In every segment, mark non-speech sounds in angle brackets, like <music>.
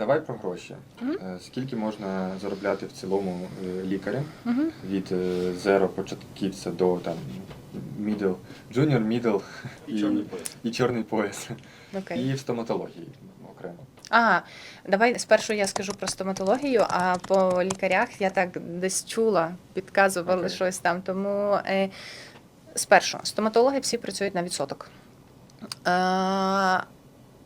давай про гроші. Е, Скільки можна заробляти в цілому е, лікарям Угу. від е, зеро початківця до там middle, junior, middle І чорний пояс. <laughs> і чорний пояс. Окей. І в стоматології окремо. Ага, давай спершу я скажу про стоматологію, а по лікарях я так десь чула, підказували Окей. щось там. Тому е, спершу стоматологи всі працюють на відсоток. Е,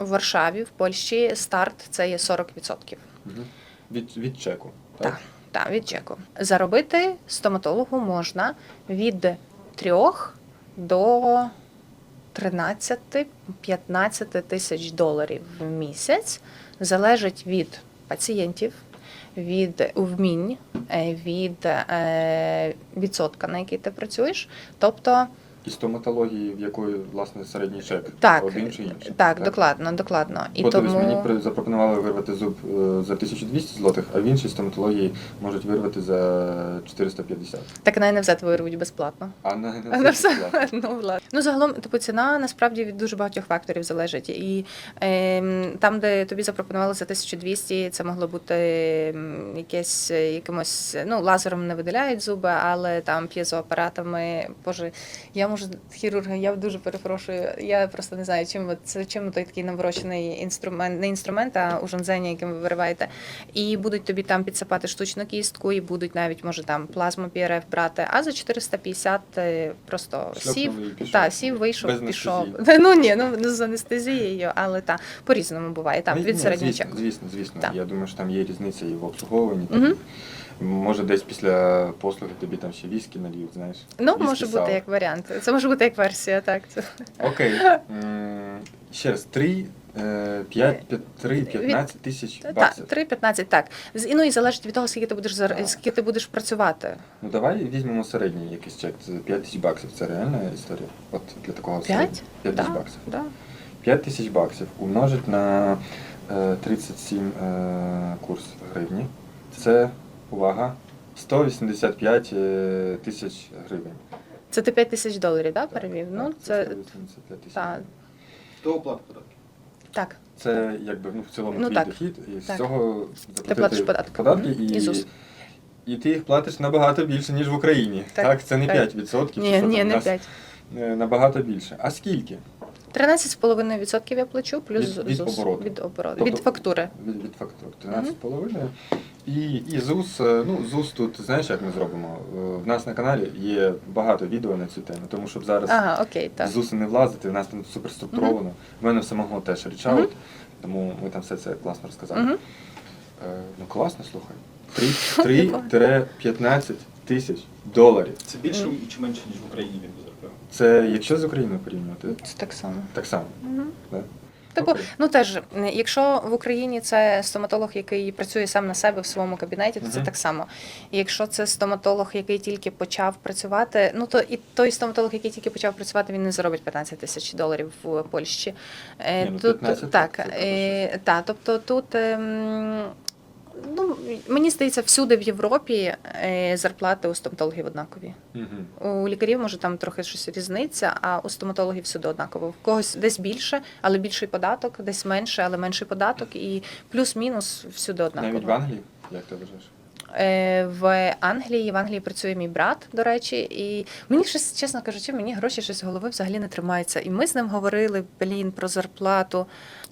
в Варшаві, в Польщі, старт це є 40%. Мгм. Від, від чеку. Так, так, від чеку. Заробити стоматологу можна від 3 до 13-15 тисяч доларів в місяць. Залежить від пацієнтів, від вмінь, е, від е, відсотка, на який ти працюєш. Тобто, І стоматології, в якої власне середній чек так, один чи інший. так, докладно, докладно. І Бо тому... мені запропонували вирвати зуб е, за 1200 злотих, а в іншій стоматології можуть вирвати за 450. Так на НФЗ вирвуть безплатно. А на, на <laughs> все безплатно. ну, власне. ну загалом, типу, ціна насправді від дуже багатьох факторів залежить. І ем, там, де тобі запропонували за 1200, це могло бути ем, якесь е, якимось, ну, лазером не видаляють зуби, але там п'єзоапаратами. Боже, я можу хірурга, я дуже перепрошую. Я просто не знаю, чим це чим той такий наворочений інструмент, не інструмент, а ужонзення, яким ви вириваєте. І будуть тобі там підсипати штучну кістку, і будуть навіть, може, там плазму ПРФ брати. А за 450 е, просто сів, пішов. та, сів, вийшов, Без пішов. Ну ні, ну ну, з анестезією, але та по-різному буває. Там Ну, від ні, середнього звісно. Звісно. Так. Я думаю, що там є різниця і в обслуговуванні. Мгм. Може, десь після послуги тобі там ще віскі нальють, знаєш. Ну, Віскі, може бути сало. як варіант. Це може бути як версія, так. Це. Окей. М, <laughs> Ще раз, 3, 5, 3, 15 тисяч Так, баксів. 3-15, так. З- і, Ну і залежить від того, скільки ти будеш зар- Так. скільки ти будеш працювати. Ну давай візьмемо середній якийсь чек. Це 5 тисяч баксів. Це реальна історія? От для такого П'ять? середнього. 5 тисяч Да, баксів. да. 5 тисяч баксів умножить на е, 37 е, курс гривні. Це, увага, 185 е, тисяч гривень. Це ти 5 тисяч доларів, да, перевів? Так, Ну, це 185 тисяч. оплата податки? Так. Це якби ну, в цілому Ну, твій так. дохід, і з Так. цього заплатити платиш податки. податки Мгм. і, ЗУС. і ти їх платиш набагато більше, ніж в Україні. Так, Так, це не так. 5%, Ні, чи що ні, там у не нас, 5. е, Набагато більше. А скільки? 13,5% я плачу, плюс Від- від ЗУС. обороту. Від обороту. Тобто- від фактури. Від, від фактур 13,5. І, і ЗУС, е, ну ЗУС тут, знаєш, як ми зробимо? Е, В нас на каналі є багато відео на цю тему, тому щоб зараз Ага, окей, так. в ЗУСи не влазити, в нас там супер структуровано. В мене в самого теж річаут, Мгм. тому ми там все це класно розказали. Угу. Е, ну класно, слухай. 3-15 <laughs> тисяч доларів. Це більше чи менше, ніж в Україні він би заробляв? Це якщо з Україною порівнювати, Це так само. так само. Угу. Да? Типу, ну теж, якщо в Україні це стоматолог, який працює сам на себе в своєму кабінеті, то це так само. І якщо це стоматолог, який тільки почав працювати, ну то і той стоматолог, який тільки почав працювати, він не заробить 15 тисяч доларів в Польщі. Е, Ні, ну, тут 15 так, е, та, тобто тут. Мені здається, всюди в Європі е, зарплати у стоматологів однакові. Угу. У лікарів може там трохи щось різниця, а у стоматологів всюди однаково. В когось десь більше, але більший податок, десь менше, але менший податок, і плюс-мінус всюди однаково. Навіть в Англії, як ти вважаєш? Е, В Англії в Англії працює мій брат, до речі, і мені щось, чесно кажучи, мені гроші щось з голови взагалі не тримаються. І ми з ним говорили блін про зарплату.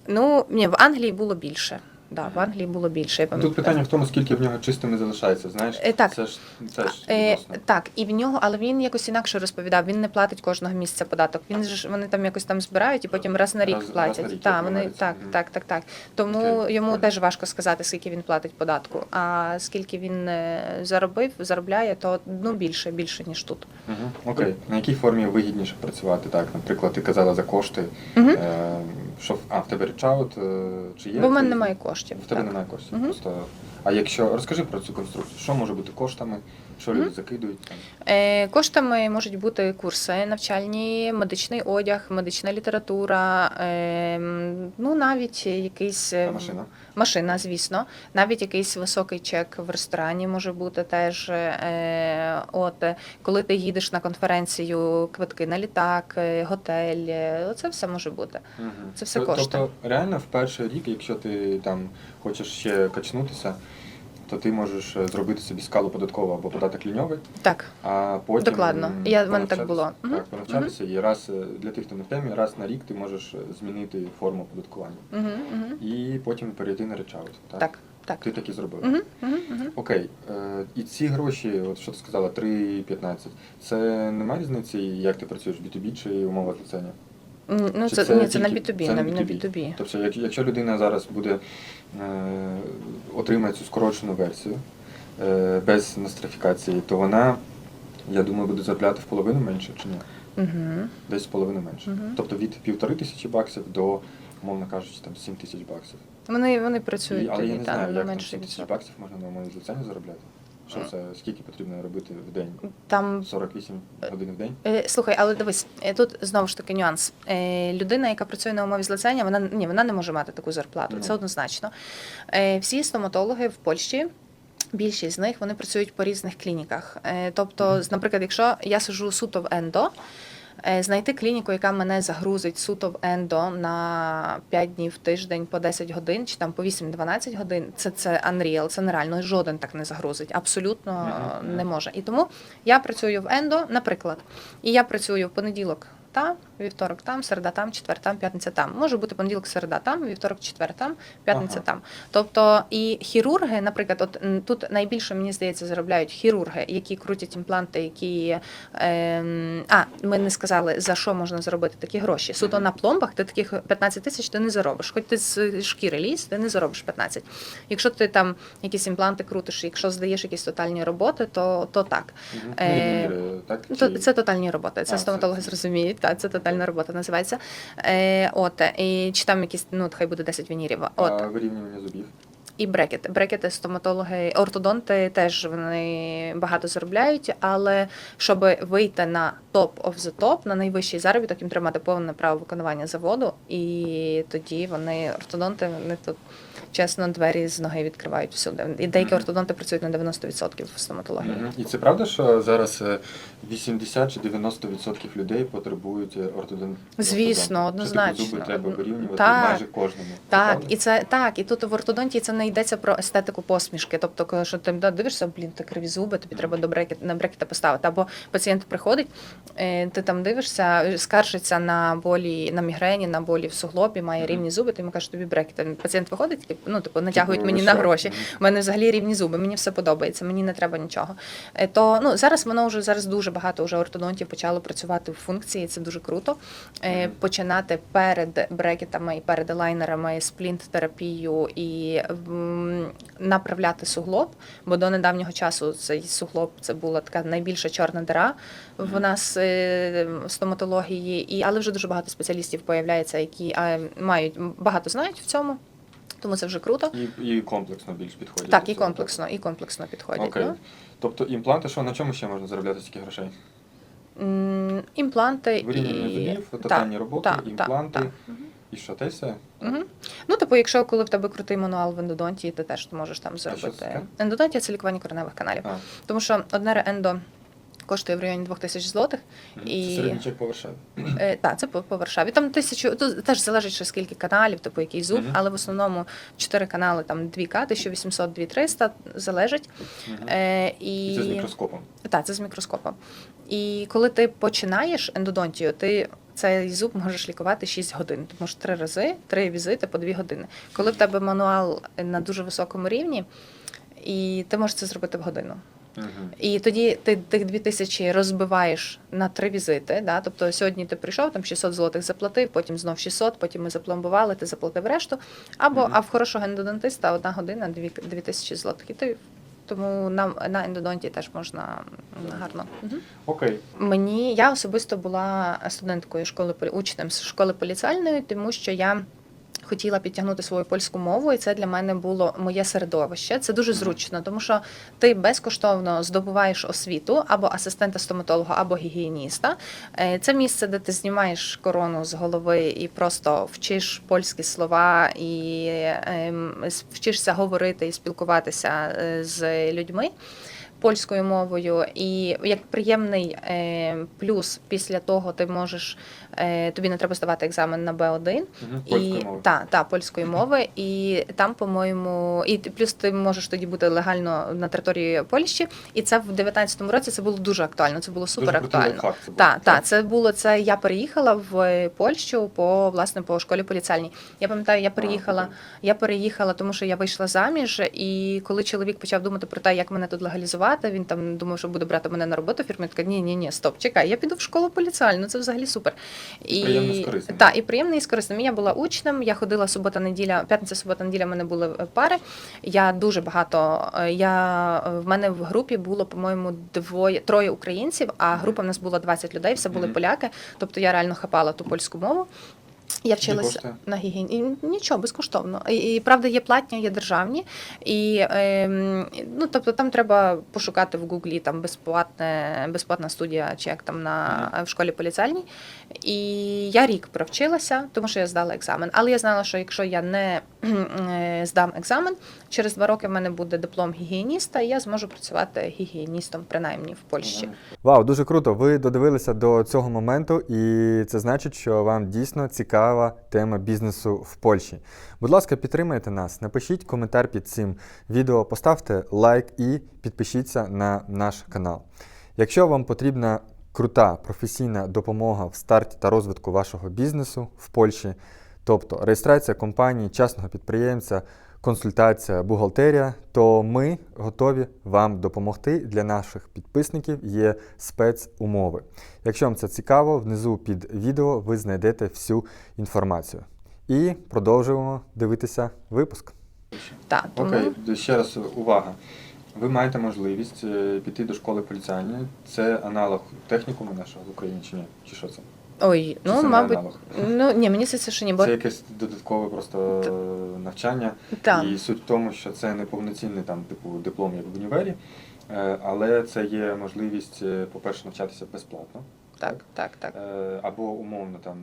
Ну ні, в Англії було більше. Да, в Англії було більше. Я Тут питання в тому, скільки в нього чистими залишається, знаєш? Е, так. Це ж теж Е, відносно. так, і в нього, але він якось інакше розповідав. Він не платить кожного місяця податок. Він ж вони там якось там збирають і потім раз на рік Раз- раз платять. на рік, Так, як вони так, Мгм. так, так, так. Тому Окей, йому понял. теж важко сказати, скільки він платить податку. А скільки він е, заробив, заробляє, то ну більше, більше ніж тут. Угу. Окей. На якій формі вигідніше працювати? Так, наприклад, ти казала за кошти. Угу. Е, що, в- а, в тебе речаут е, чи є? Бо в мене немає коштів. В тебе так. немає коштів. Угу. Просто... А якщо розкажи про цю конструкцію, що може бути коштами? Що люди закидують там? Е, Коштами можуть бути курси навчальні, медичний одяг, медична література, е, ну навіть якийсь А машина? машина, звісно, навіть якийсь високий чек в ресторані може бути теж. Е, От коли ти їдеш на конференцію, квитки на літак, е, готель, е, це все може бути. Мгм. Це все коштує. Тобто, реально в перший рік, якщо ти там хочеш ще качнутися, то ти можеш е, зробити собі скалу податкову або податок ліньовий, Так, а потім Докладно. Я- в мене так було. Так, понавчатися, і раз е, для тих, хто не в темі, раз на рік ти можеш е, змінити форму оподаткування. угу, угу. І потім перейти на речаут. Так? так, так. Ти так і зробив. Угу, угу, угу. Окей, е, і ці гроші, от що ти сказала, 3,15, це немає різниці, як ти працюєш в B2B чи умовах ліцензія? Ну, Чи це, це ні, це на тільки- B2B, це на, на на B2B? B2B. Тобто, як- якщо людина зараз буде е, отримає цю скорочену версію е, без нострифікації, то вона, я думаю, буде заробляти в половину менше чи ні? Угу. Десь в половину менше. Мгм. Тобто від півтори тисячі баксів до, умовно кажучи, там 7 тисяч баксів. Вони, вони І, працюють але я тоді, не та, знаю, на як там менший 7 тисяч відсоток. баксів можна на моїй ліцензії заробляти. Що це, скільки потрібно робити в день? Там 48 годин в день? Е, Слухай, але дивись, е, тут знову ж таки нюанс. Е, Людина, яка працює на умові злицяння, вона ні, вона не може мати таку зарплату. Ну. Це однозначно. Е, Всі стоматологи в Польщі. Більшість з них вони працюють по різних клініках. Е, Тобто, наприклад, якщо я сижу суто в ендо, е, знайти клініку, яка мене загрузить суто в ендо на 5 днів в тиждень по 10 годин, чи там по 8-12 годин, це, це unreal, це нереально. Жоден так не загрузить. Абсолютно не може. І тому я працюю в ендо, наприклад, і я працюю в понеділок там, вівторок там, середа там, четвер там, п'ятниця там. Може бути понеділок, середа там, вівторок, четвер там, п'ятниця Ага. там. Тобто і хірурги, наприклад, от тут найбільше мені здається заробляють хірурги, які крутять імпланти, які ем, а ми не сказали за що можна заробити такі гроші. Суто на пломбах ти таких 15 тисяч ти не заробиш. Хоч ти з шкіри ліз, ти не заробиш 15. Якщо ти там якісь імпланти крутиш, якщо здаєш якісь тотальні роботи, то, то так. Е, так? Ну, То Чи- це тотальні роботи. Це А, стоматологи це- зрозуміють. Так, це тотальна робота називається. Е, от і чи там якісь, ну хай буде 10 вінірів. От А вирівнювання зубів. і брекети. Брекети, стоматологи, ортодонти теж вони багато заробляють, але щоб вийти на топ of the top, на найвищий заробіток, їм треба мати повне право виконування заводу, і тоді вони ортодонти, вони тут чесно двері з ноги відкривають всюди. І деякі ортодонти працюють на 90% в стоматології. І це правда, що зараз е, 80 чи 90% людей потребують е, ортодон... Звісно, однозначно. Типу, зуби треба вирівнювати Так. майже кожному. Так, і це так, і тут в ортодонтії це не йдеться про естетику посмішки. Тобто, коли що ти дивишся, блін, ти криві зуби, тобі треба до брекет, на брекета поставити. Або пацієнт приходить, е, ти там дивишся, скаржиться на болі, на мігрені, на болі в суглобі, має рівні зуби, ти йому кажеш, тобі брекети. Пацієнт виходить, ну типу натягують Типу, мені на гроші. У мене взагалі рівні зуби, мені все подобається, мені не треба нічого. Е, То ну зараз воно вже зараз дуже багато вже ортодонтів почало працювати в функції. Це дуже круто. Е, Починати перед брекетами і перед елайнерами сплінт-терапію і направляти суглоб. Бо до недавнього часу цей суглоб це була така найбільша чорна дира в нас е, в стоматології, і але вже дуже багато спеціалістів появляється, які мають багато знають в цьому. Тому це вже круто. І, і комплексно більш підходять. Так, і комплексно, і комплексно підходять. Окей. Ну. Тобто імпланти, що на чому ще можна заробляти стільки грошей? М, Імпланти Вирівнювання і зубів, тотальні роботи, так, так, імпланти. так. Мгм. І що, те й все? Мгм. Ну, типу, якщо коли в тебе крутий мануал в ендодонтії, ти теж можеш там зробити. Ендодонтія це лікування кореневих каналів. А, Тому що одне реендо коштує в районі 2000 злотих. І- Це середній по Варшаві. Е, так, це по, по Варшаві. Там тисячу, тут теж залежить, що скільки каналів, типу який зуб, Мгм. але в основному чотири канали, там 2К, 1800, 2300 залежить. Мгм. Е, І це з мікроскопом. Так, це з мікроскопом. І коли ти починаєш ендодонтію, ти цей зуб можеш лікувати 6 годин. Тому що три рази, три візити по 2 години. Коли в тебе мануал на дуже високому рівні, і ти можеш це зробити в годину. Мгм. І тоді ти тих 2 тисячі розбиваєш на три візити. Да? Тобто сьогодні ти прийшов, там 600 злотих заплатив, потім знов 600, потім ми запломбували, ти заплатив решту. Або Мгм. а в хорошого ендодонтиста одна година 2, 2 тисячі злотих. І ти тому на, на ендодонті теж можна гарно. Окей. Мені я особисто була студенткою школи учнем з школи поліціальної, тому що я хотіла підтягнути свою польську мову, і це для мене було моє середовище. Це дуже зручно, тому що ти безкоштовно здобуваєш освіту або асистента стоматолога, або гігієніста. Е, Це місце, де ти знімаєш корону з голови і просто вчиш польські слова і ем, вчишся говорити і спілкуватися е, з людьми. Польською мовою, і як приємний е, плюс після того ти можеш е, тобі не треба здавати екзамен на Б1, Мгм, Польської і мови. та, та польської мови, і там, по-моєму, і плюс ти можеш тоді бути легально на території Польщі. І це в 19-му році це було дуже актуально. Це було супер актуально. лайфхак це. Так, так, це було це. Я переїхала в Польщу по власне по школі поліцальній. Я пам'ятаю, я переїхала. Я переїхала, тому що я вийшла заміж, і коли чоловік почав думати про те, як мене тут легалізувати, він там думав, що буде брати мене на роботу. Фірма така, ні, ні, ні, стоп, чекай, я піду в школу поліціальну, це взагалі супер. Приємно з корисним. І приємно і з корисним. Я була учнем, я ходила субота, неділя, п'ятниця, субота, неділя. в мене були е, пари. Я дуже багато. е, Я е, в мене в групі було, по-моєму, двоє троє українців, а група в нас була 20 людей, все були Мгм. поляки. Тобто я реально хапала ту польську мову. Я вчилася на гігієні. Нічого, безкоштовно. І, і правда, є платні, є державні. І ем, ну, тобто там треба пошукати в Гуглі там безплатне, безплатна студія, чи як там на в школі поліцальній. І я рік провчилася, тому що я здала екзамен. Але я знала, що якщо я не е, здам екзамен, через два роки в мене буде диплом гігієніста, і я зможу працювати гігієністом, принаймні в Польщі. Вау, дуже круто. Ви додивилися до цього моменту, і це значить, що вам дійсно цікава тема бізнесу в Польщі. Будь ласка, підтримайте нас, напишіть коментар під цим відео, поставте лайк і підпишіться на наш канал. Якщо вам потрібна крута професійна допомога в старті та розвитку вашого бізнесу в Польщі, тобто реєстрація компанії, частного підприємця, консультація, бухгалтерія, то ми готові вам допомогти. Для наших підписників є спецумови. Якщо вам це цікаво, внизу під відео ви знайдете всю інформацію. І продовжуємо дивитися випуск. Так, Окей, ще раз увага. Ви маєте можливість е, піти до школи поліціальної. Це аналог технікуму нашого в Україні чи ні? Чи що це? Ой, ну це не мабуть, аналог? ну ні, мені здається, що ні, бо Це якесь додаткове просто е, навчання. Та. І суть в тому, що це не повноцінний там, типу, диплом, як в універі, е, але це є можливість, е, по-перше, навчатися безплатно. Так, так, так. Е, Або умовно там.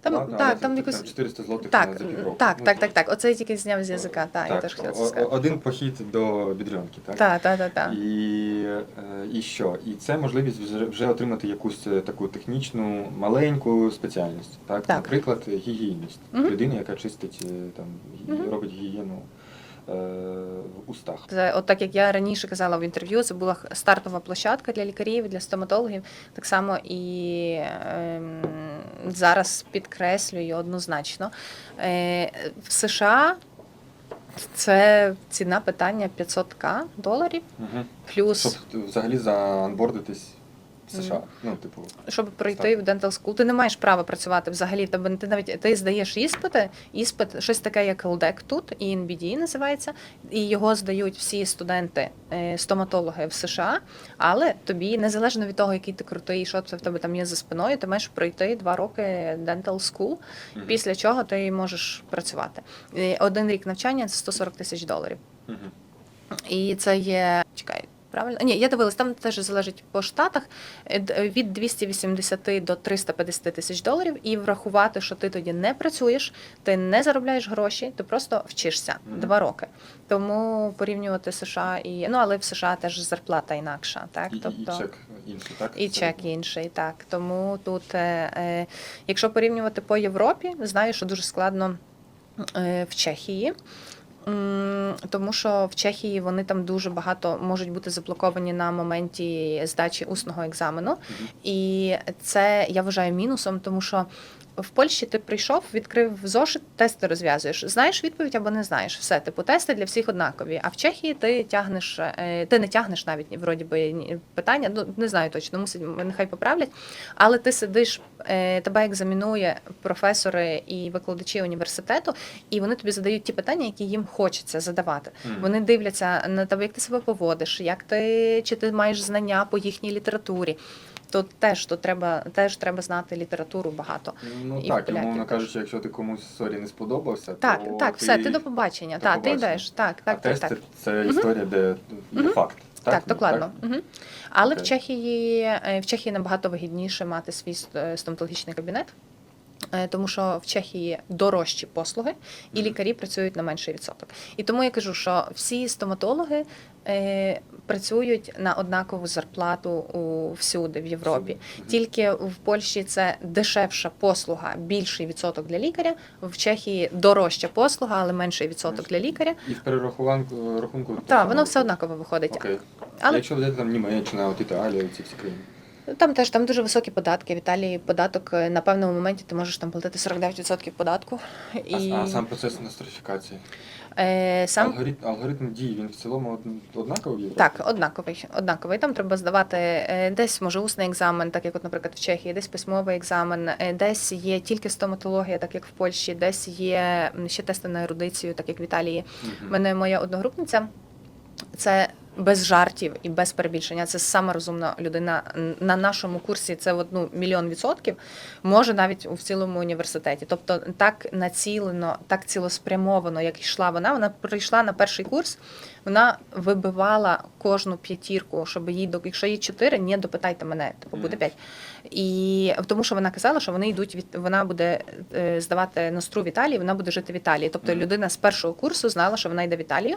Там- платно, так, але там якось- 400 злотих Так, за півроку. так, Ну, так, так, так. Оце я тільки зняв з язика. Так, я теж хотіла це о- сказати. Один похід до бідрянки, так? Так, так, так, так. І, е, і що? І це можливість вже, вже отримати якусь е, таку технічну маленьку спеціальність. Так? Так. Наприклад, гігієніст. Мгм. Людина, яка чистить е, там, гі- Мгм. робить гігієну в устах. Це, от так як я раніше казала в інтерв'ю, це була стартова площадка для лікарів, для стоматологів. Так само і ем, зараз підкреслюю однозначно. Е, в США це ціна питання 500к доларів, Угу. плюс Щоб взагалі заанбордитись США. Ну, типу, щоб пройти в Dental School, ти не маєш права працювати взагалі. Тебе ти навіть ти здаєш іспити, іспит, щось таке, як LDEC тут, і NBD називається, і його здають всі студенти, е, стоматологи в США. Але тобі незалежно від того, який ти крутий, що це в тебе там є за спиною, ти маєш пройти два роки Dental School, після чого ти можеш працювати. Один рік навчання це 140 тисяч доларів. І це є. Чекай, правильно? Ні, я дивилась, там теж залежить по штатах е, від 280 до 350 тисяч доларів, і врахувати, що ти тоді не працюєш, ти не заробляєш гроші, ти просто вчишся Мгм. два роки. Тому порівнювати США і ну, але в США теж зарплата інакша, так І, і- тобто. і чек інший, так? І чек інший, так. Тому тут, е, е, якщо порівнювати по Європі, знаю, що дуже складно е, в Чехії. Тому що в Чехії вони там дуже багато можуть бути заблоковані на моменті здачі усного екзамену. І це я вважаю мінусом, тому що в Польщі ти прийшов, відкрив зошит, тести розв'язуєш. Знаєш відповідь або не знаєш. Все, типу, тести для всіх однакові. А в Чехії ти тягнеш, е, ти не тягнеш навіть вроді би питання. Ну не знаю точно, мусить нехай поправлять. Але ти сидиш, е, тебе екзамінує професори і викладачі університету, і вони тобі задають ті питання, які їм хочеться задавати. Вони дивляться на тебе, як ти себе поводиш, як ти чи ти маєш знання по їхній літературі. То теж то треба, теж треба знати літературу багато. Ну І так, поляків умовно теж. кажучи, якщо ти комусь сорі не сподобався, Так, то так, все, ти до побачення. Так, ти йдеш. Так, а так, так, тест так. це, історія, де є факт. Так, так докладно. Угу. Але в Чехії е, в Чехії набагато вигідніше мати свій е, стоматологічний кабінет. Е, Тому що в Чехії дорожчі послуги, і лікарі працюють на менший відсоток. І тому я кажу, що всі стоматологи е, працюють на однакову зарплату у, всюди в Європі. Тільки в Польщі це дешевша послуга, більший відсоток для лікаря. В Чехії дорожча послуга, але менший відсоток для лікаря. І в перерахунку рахунку. так Так, воно все однаково виходить. Окей. Але- Якщо взяти там Німеччина, от Італія, ці всі країни. Там теж там дуже високі податки. В Італії податок е, на певному моменті ти можеш там платити 49% податку. І А, а сам процес нострифікації. е, сам Алгоритм, алгоритм дії, він в цілому однаковий так, однаковий. Однаковий. Там треба здавати е, десь може усний екзамен, так як, от, наприклад, в Чехії, десь письмовий екзамен, е, десь є тільки стоматологія, так як в Польщі, десь є ще тести на ерудицію, так як в Італії. Мгм. У мене моя одногрупниця. Це без жартів і без перебільшення. Це сама розумна людина на нашому курсі. Це от, ну, мільйон відсотків. Може навіть у цілому університеті. Тобто так націлено, так цілеспрямовано, як йшла вона. Вона прийшла на перший курс. Вона вибивала кожну п'ятірку, щоб їй до якщо їй чотири, ні, допитайте мене, типу буде п'ять. І тому, що вона казала, що вони йдуть від вона буде е, здавати ностру в Італії, вона буде жити в Італії. Тобто людина з першого курсу знала, що вона йде в Італію,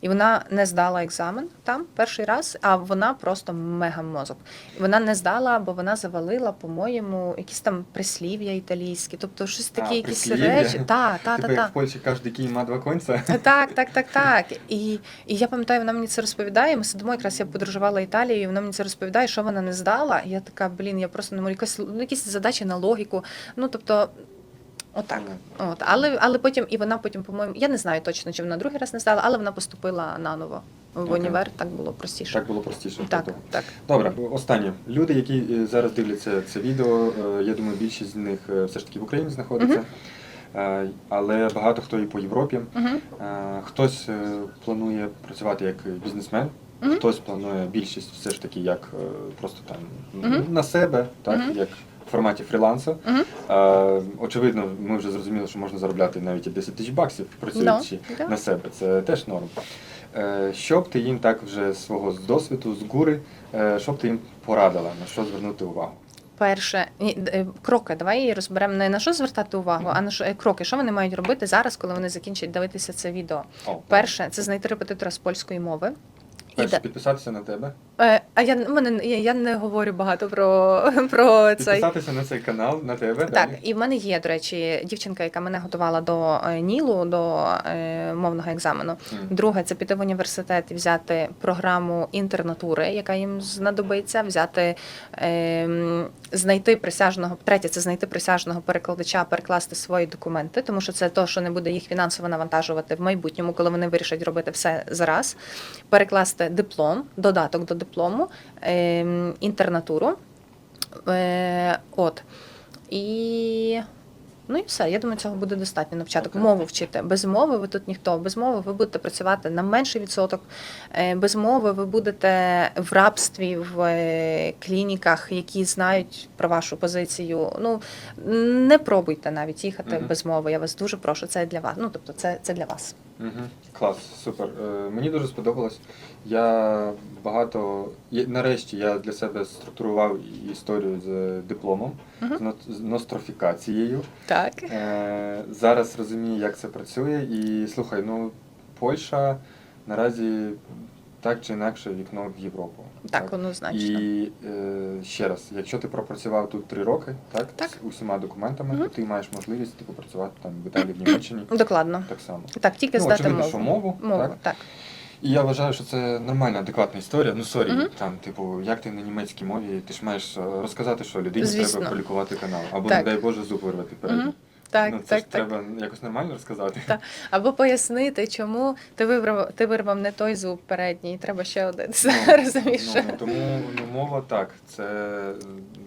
і вона не здала екзамен там перший раз, а вона просто мега мозок. Вона не здала, бо вона завалила, по-моєму, якісь там прислів'я італійські, тобто щось такі, А, якісь прислів'я? речі. Та, та, Типу, та, та. в Польщі кожен кінь має два конця. <laughs> Так, так, так, так. І, і я пам'ятаю, вона мені це розповідає. Ми сидимо, якраз я подорожувала Італією, і вона мені це розповідає, що вона не здала. Я така, блін, я просто не можу якась ну, якісь задачі на логіку. Ну тобто, отак. От, але, але потім, і вона потім, по-моєму, я не знаю точно, чи вона другий раз не здала, але вона поступила наново в Окей. універ. Так було простіше. Так було простіше. так. тобто. так. Добре, останнє. Люди, які е, зараз дивляться це відео, е, я думаю, більшість з них е, все ж таки в Україні знаходиться. Е, Але багато хто і по Європі. Угу. Е, Хтось е, планує працювати як бізнесмен, Мгм. хтось планує більшість все ж таки як е, просто там Мгм. на себе, так, Мгм. як форматі фрілансу. Е, Очевидно, ми вже зрозуміли, що можна заробляти навіть і 10 тисяч баксів, працюючи Да, да. на себе. Це теж норм. Е, Що б ти їм так вже з свого досвіду, з гури, е, що б ти їм порадила, на що звернути увагу? Перше, ні, д- е, кроки. Давай її розберемо не на що звертати увагу, а на що е, кроки. Що вони мають робити зараз, коли вони закінчать дивитися це відео? О, Перше, це знайти репетитора з польської мови. Перше, підписатися на тебе, Е, а я, мене, я, я не говорю багато про, <laughs> про цей. підписатися на цей канал, на тебе. Так, далі. і в мене є, до речі, дівчинка, яка мене готувала до е, Нілу, до е, мовного екзамену. М. Друге, це піти в університет і взяти програму інтернатури, яка їм знадобиться, взяти е, знайти присяжного. Третє, це знайти присяжного перекладача, перекласти свої документи, тому що це то, що не буде їх фінансово навантажувати в майбутньому, коли вони вирішать робити все зараз. Перекласти диплом, додаток до диплому, е, інтернатуру. Е, от. І. Ну і все. Я думаю, цього буде достатньо на початок. Окей. Мову вчити. Без мови ви тут ніхто. Без мови ви будете працювати на менший відсоток. Е, Без мови ви будете в рабстві в е, клініках, які знають про вашу позицію. Ну не пробуйте навіть їхати Мгм. без мови. Я вас дуже прошу. Це для вас. Ну тобто, це, це для вас. Угу. Клас, супер. Е, мені дуже сподобалось. Я багато. я- Нарешті я для себе структурував історію з дипломом, з но- з нострофікацією. Так. Е, зараз розумію, як це працює. І слухай, ну Польща наразі так чи інакше вікно в Європу. Так, однозначно. І е, ще раз, якщо ти пропрацював тут три роки, так, Так. з усіма документами, то ти маєш можливість типу, працювати там в Італії, в Німеччині. Докладно. Так само. Так, тільки Ну, здати очевидно, мову. що мову, Мову, так? так. І я вважаю, що це нормальна, адекватна історія. Ну сорі, Мгм. там, типу, як ти на німецькій мові, ти ж маєш е, розказати, що людині Звісно. треба пролікувати канал, або Так. не дай Боже зуб вирвати передній. Мгм. Так, ну, це так, ж так. треба якось нормально розказати. Так. Або пояснити, чому ти вибрав, ти вирвав не той зуб передній, треба ще один. Ну, <laughs> Розумієш? Ну, тому ну, мова так, це е,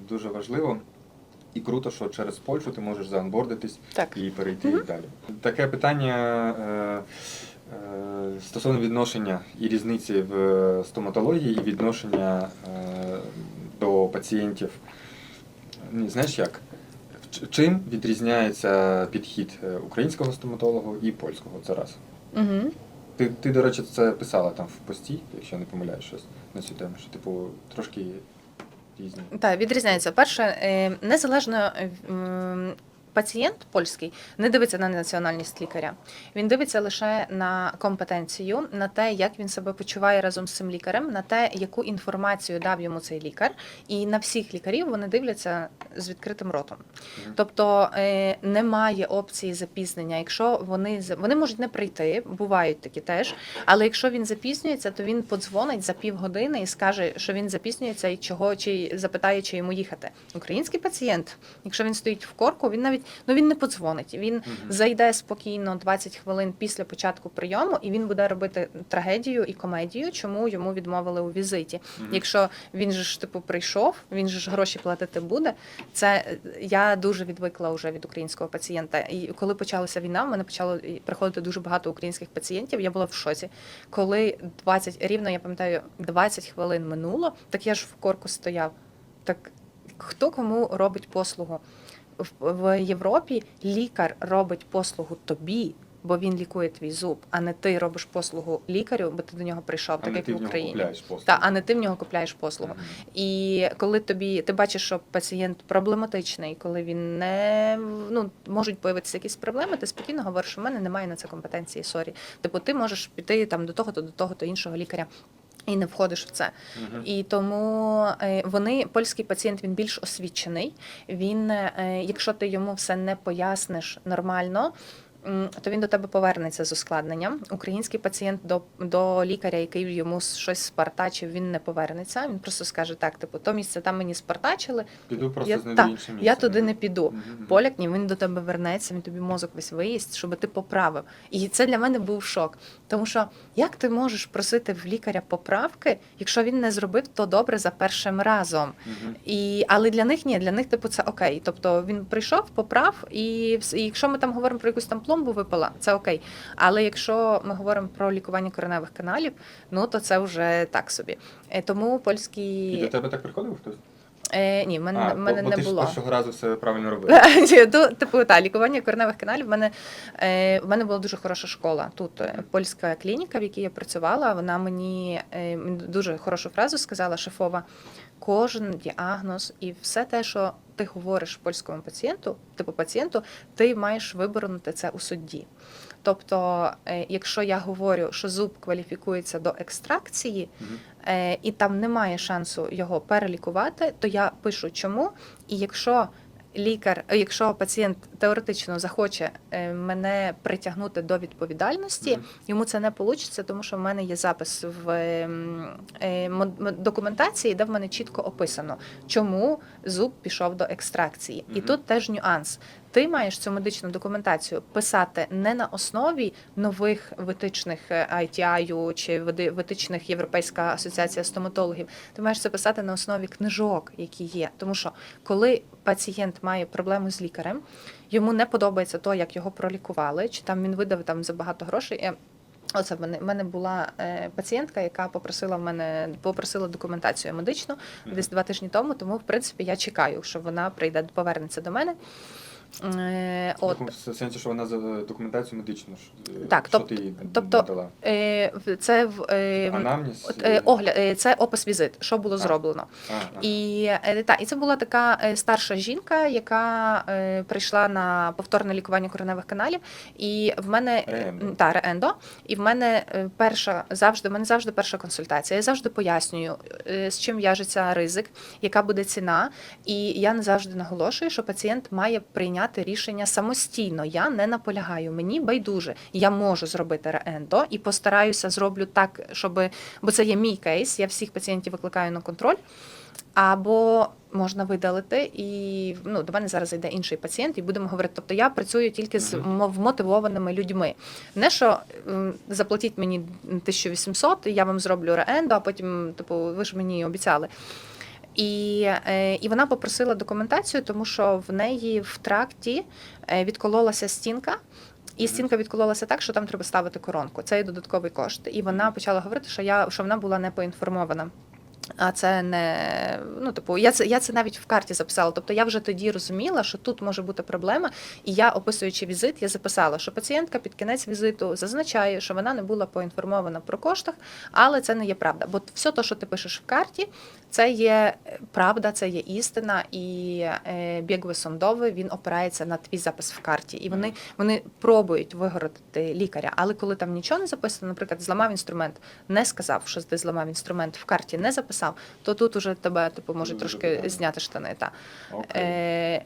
дуже важливо. І круто, що через Польщу ти можеш заанбордитись Так. і перейти і далі. Таке питання е, е, стосовно відношення і різниці в стоматології і відношення е, до пацієнтів. Знаєш як? Чим відрізняється підхід е, українського стоматолога і польського? Це раз. Угу. Ти, ти, до речі, це писала там в пості, якщо я не помиляю щось на цю тему, що типу трошки різні. Так, відрізняється. Перше, е, незалежно е, пацієнт польський не дивиться на національність лікаря. Він дивиться лише на компетенцію, на те, як він себе почуває разом з цим лікарем, на те, яку інформацію дав йому цей лікар. І на всіх лікарів вони дивляться з відкритим ротом. Тобто е, немає опції запізнення. Якщо вони вони можуть не прийти, бувають такі теж. Але якщо він запізнюється, то він подзвонить за півгодини і скаже, що він запізнюється і чого, чи запитає, чи йому їхати. Український пацієнт, якщо він стоїть в корку, він навіть ну він не подзвонить. Він Мгм. зайде спокійно 20 хвилин після початку прийому, і він буде робити трагедію і комедію, чому йому відмовили у візиті. Мгм. Якщо він же ж типу прийшов, він же ж гроші платити буде. Це е, я дуже відвикла вже від українського пацієнта. І коли почалася війна, в мене почало приходити дуже багато українських пацієнтів. Я була в шоці. Коли 20, рівно я пам'ятаю, 20 хвилин минуло, так я ж в корку стояв. Так хто кому робить послугу? В, Європі лікар робить послугу тобі. Бо він лікує твій зуб, а не ти робиш послугу лікарю, бо ти до нього прийшов, А так як в Україні. Та, а не ти в нього купляєш послугу. Мгм. І коли тобі ти бачиш, що пацієнт проблематичний, коли він не ну можуть появитися якісь проблеми, ти спокійно говориш, що в мене немає на це компетенції. Сорі. Типу, ти можеш піти там до того, то до того, то іншого лікаря. І не входиш в це. Мгм. І тому е, вони, польський пацієнт, він більш освічений. Він, е, якщо ти йому все не поясниш нормально. То він до тебе повернеться з ускладненням. Український пацієнт до, до лікаря, який йому щось спартачив, він не повернеться. Він просто скаже: так, типу, то місце там мені спартачили. Піду просто Я, та, інше місце. я туди не піду. Мгм, мгм. Поляк ні, він до тебе вернеться, він тобі мозок весь виїсть, щоб ти поправив. І це для мене був шок. Тому що як ти можеш просити в лікаря поправки, якщо він не зробив то добре за першим разом? Мгм. І, але для них ні, для них типу це окей. Тобто він прийшов, поправ, і, і якщо ми там говоримо про якусь там пломбу випала, це окей. Але якщо ми говоримо про лікування кореневих каналів, ну то це вже так собі. Тому польські І до тебе так приходив хтось? Е, ні, в мене, а, в мене бо, бо не ти було. з першого разу все правильно <laughs> то, типу, та, лікування кореневих каналів. В мене, е, в мене була дуже хороша школа. Тут е, польська клініка, в якій я працювала, вона мені е, дуже хорошу фразу сказала, шефова. Кожен діагноз і все те, що ти говориш польському пацієнту, типу пацієнту, ти маєш виборонити це у судді. Тобто, е, якщо я говорю, що зуб кваліфікується до екстракції, е, і там немає шансу його перелікувати, то я пишу чому. І якщо лікар, е, якщо пацієнт теоретично захоче е, мене притягнути до відповідальності, йому це не вийде, тому що в мене є запис в ем, е, документації, де в мене чітко описано, чому зуб пішов до екстракції. І тут теж нюанс. Ти маєш цю медичну документацію писати не на основі нових витичних е, ITI чи витичних Європейська асоціація стоматологів. Ти маєш це писати на основі книжок, які є. Тому що коли пацієнт має проблему з лікарем, йому не подобається то, як його пролікували, чи там він видав там забагато грошей. Оце в мене в мене була е, пацієнтка, яка попросила в мене попросила документацію медичну десь два тижні тому. Тому, в принципі, я чекаю, що вона прийде, повернеться до мене. Е, от В сенсі, що вона за документацію медичну е, Так, що тоб- ти їй тобто, надала? е, це в е, е, огляд, е, це опис візит, що було А. зроблено. А, а. І, е, та, і це була така старша жінка, яка е, прийшла на повторне лікування кореневих каналів. І в мене Реендо. та реендо. І в мене перша завжди в мене завжди перша консультація. Я завжди пояснюю, з чим в'яжеться ризик, яка буде ціна. І я не завжди наголошую, що пацієнт має прийняти рішення самостійно. Я не наполягаю. Мені байдуже. Я можу зробити реендо і постараюся зроблю так, щоб бо це є мій кейс. Я всіх пацієнтів викликаю на контроль. Або можна видалити, і ну до мене зараз зайде інший пацієнт, і будемо говорити. Тобто я працюю тільки з вмотивованими людьми. Не що заплатіть мені 1800, і я вам зроблю реендо, а потім, типу, ви ж мені обіцяли. І, е, і вона попросила документацію, тому що в неї в тракті е, відкололася стінка. І стінка відкололася так, що там треба ставити коронку. Це є додатковий кошт. І вона почала говорити, що я що вона була не поінформована. А це не ну, типу, я це я це навіть в карті записала. Тобто я вже тоді розуміла, що тут може бути проблема. І я, описуючи візит, я записала, що пацієнтка під кінець візиту зазначає, що вона не була поінформована про коштах, але це не є правда. Бо все те, що ти пишеш в карті, це є е, правда, це є істина, і е, бігве сондове він опирається на твій запис в карті. І вони, вони пробують вигородити лікаря. Але коли там нічого не записано, наприклад, зламав інструмент, не сказав, що ти зламав інструмент в карті, не записав, то тут уже тебе типу може Дуже трошки зняти штани. Та. Е,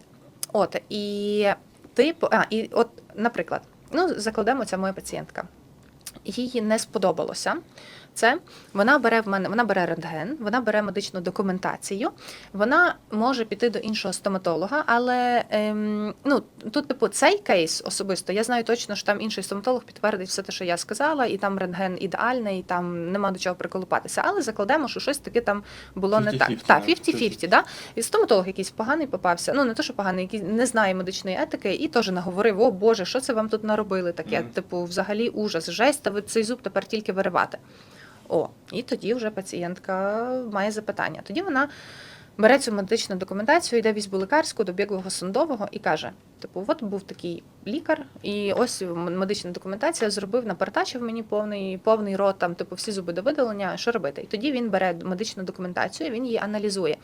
от і типу, а, і от, наприклад, ну закладемо ця моя пацієнтка. Їй не сподобалося. Це вона бере в мене, вона бере рентген, вона бере медичну документацію, вона може піти до іншого стоматолога, але ем, ну тут, типу, цей кейс особисто, я знаю точно, що там інший стоматолог підтвердить все те, що я сказала, і там рентген ідеальний, і там нема до чого приколупатися. Але закладемо, що щось таке там було не так. 50-50, Так, да, 50-50, да? І стоматолог якийсь поганий попався. Ну не то, що поганий, який не знає медичної етики, і теж наговорив: о Боже, що це вам тут наробили? Таке, Мгм. типу, взагалі ужас, жесть, та ви цей зуб тепер тільки виривати. О, і тоді вже пацієнтка має запитання. Тоді вона бере цю медичну документацію, йде в візьбу лікарську до біглого сундового і каже: типу, от був такий лікар, і ось медична документація зробив, напартачив мені повний, повний рот, там, типу, всі зуби до видалення, що робити? І тоді він бере медичну документацію, він її аналізує.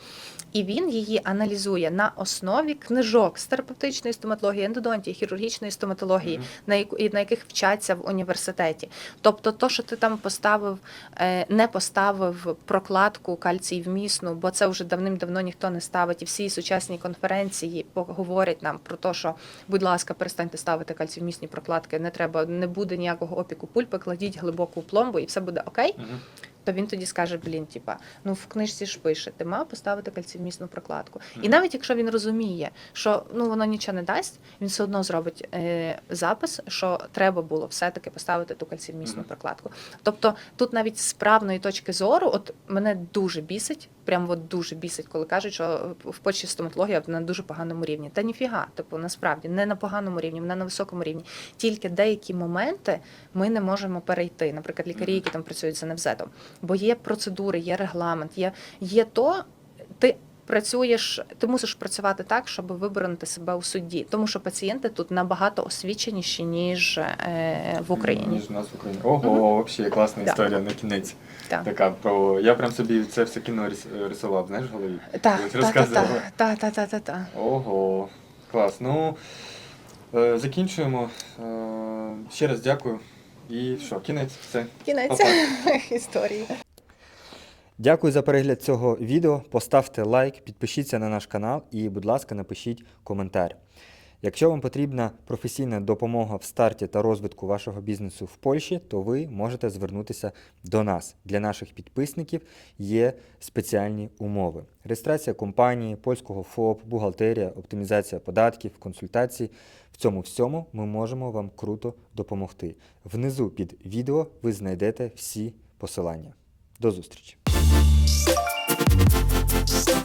І він її аналізує на основі книжок з терапевтичної стоматології, ендодонтії, хірургічної стоматології, Мгм. на, яку, на яких вчаться в університеті. Тобто, то, що ти там поставив, е, не поставив прокладку кальцій вмісну, бо це вже давним-давно ніхто не ставить. І всі сучасні конференції говорять нам про те, що, будь ласка, перестаньте ставити кальційвмісні прокладки. Не треба, не буде ніякого опіку пульпи, кладіть глибоку пломбу, і все буде окей. Мгм. То він тоді скаже: блін, типа, ну в книжці ж пише, ти мав поставити кальційвмісну прокладку. І навіть якщо він розуміє, що ну воно нічого не дасть, він все одно зробить е, запис, що треба було все-таки поставити ту кальційвмісну Мгм. прокладку. Тобто тут навіть з правної точки зору, от мене дуже бісить, прям от дуже бісить, коли кажуть, що в почті стоматологія на дуже поганому рівні. Та ніфіга, типу, насправді не на поганому рівні, вона на високому рівні. Тільки деякі моменти ми не можемо перейти. Наприклад, лікарі, які там працюють за невзетом. Бо є процедури, є регламент, є, є то, ти працюєш, ти мусиш працювати так, щоб виборонити себе у суді. Тому що пацієнти тут набагато освіченіші, ніж е, в Україні. Ніж у нас в Україні. Ого, взагалі класна Да. історія на кінець. Так. Така про. Я прям собі це все кіно рисував, знаєш, в голові. Так, Ти так, так, так, так, так, так, так. Ого, клас. Ну е, закінчуємо. Е, ще раз дякую. І що, кінець, все. Кінець Па-па. <laughs> історії. Дякую за перегляд цього відео. Поставте лайк, підпишіться на наш канал і, будь ласка, напишіть коментар. Якщо вам потрібна професійна допомога в старті та розвитку вашого бізнесу в Польщі, то ви можете звернутися до нас. Для наших підписників є спеціальні умови: реєстрація компанії, польського ФОП, бухгалтерія, оптимізація податків, консультації. В цьому всьому ми можемо вам круто допомогти. Внизу під відео ви знайдете всі посилання. До зустрічі! Thank